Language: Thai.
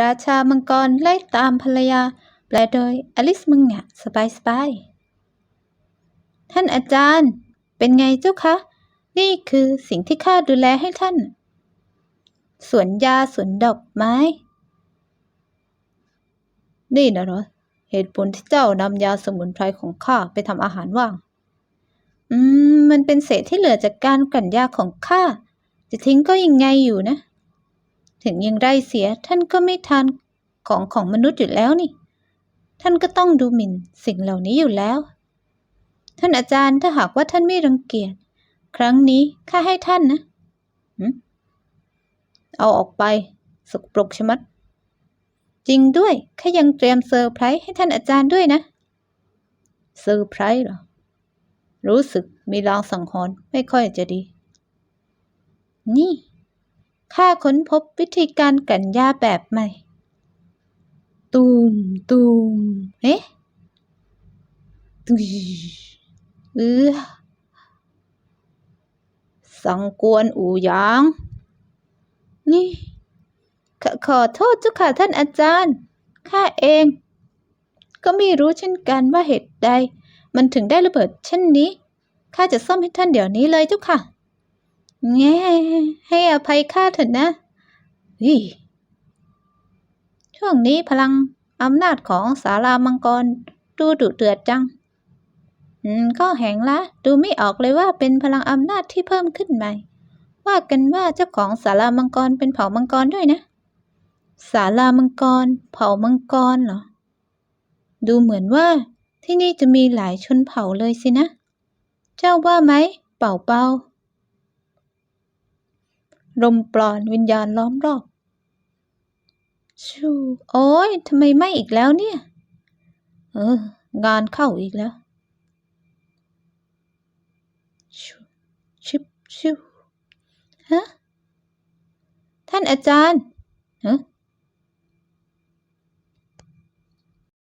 ราชามังกรไล่ตามภรรยา แปลโดยอลิสมังงะสบายสบาย ท่านอาจารย์ เป็นไงเจ้าคะ นี่คือสิ่งที่ข้าดูแลให้ท่าน สวนยาสวนดอกไม้ นี่นะเหรอ เหตุผลที่เจ้านำยาสมุนไพรของข้าไปทำอาหารว่าง อืม มันเป็นเศษที่เหลือจากการกลั่นยาของข้า จะทิ้งก็ยังไงอยู่นะ ถึงอยังไรเสียท่านก็ไม่ทานของของมนุษย์อยู่แล้วนี่ ท่านก็ต้องดูหมิ่นสิ่งเหล่านี้อยู่แล้ว ท่านอาจารย์ถ้าหากว่าท่านไม่รังเกียจครั้งนี้ข้าให้ท่านนะเอาออกไปสกปรกชมัด จริงด้วยข้ายังเตรียมเซอร์ไพรส์ให้ท่านอาจารย์ด้วยนะเซอร์ไพรส์เหรอ รู้สึกมีลางสังหรณ์ไม่ค่อยจะดี นี่ ข้าค้นพบวิธีการกลั่นยาแบบใหม่ ตูม ตูม เอ๊ะตุยเออสังกวนอูหยาง นี่ขขอโทษเจ้าค่ะท่านอาจารย์ ข้าเอง ก็ไม่รู้เช่นกันว่าเหตุใด มันถึงได้ระเบิดเช่นนี้ ข้าจะซ่อมให้ท่านเดี๋ยวนี้เลยเจ้าค่ะ แง่ให้อภัยข้าเถอะนะวิช่วงนี้พลังอำนาจของสารามังกร ดูดุเดือดจัง อืม ก็แหงละ ดูไม่ออกเลยว่าเป็นพลังอำนาจที่เพิ่มขึ้นใหม่ ว่ากันว่าเจ้าของสารามังกรเป็นเผ่ามังกรด้วยนะ สารามังกร เผ่ามังกรเหรอ ดูเหมือนว่าที่นี่จะมีหลายชนเผ่าเลยสินะ เจ้าว่าไหม เป่าเป่า ลมปราณวิญญาณล้อมรอบ ชูโอ้ยทำไมไม่อีกแล้วเนี่ย เออ งานเข้าอีกแล้ว ชูชิบชิวฮะ ท่านอาจารย์ฮะ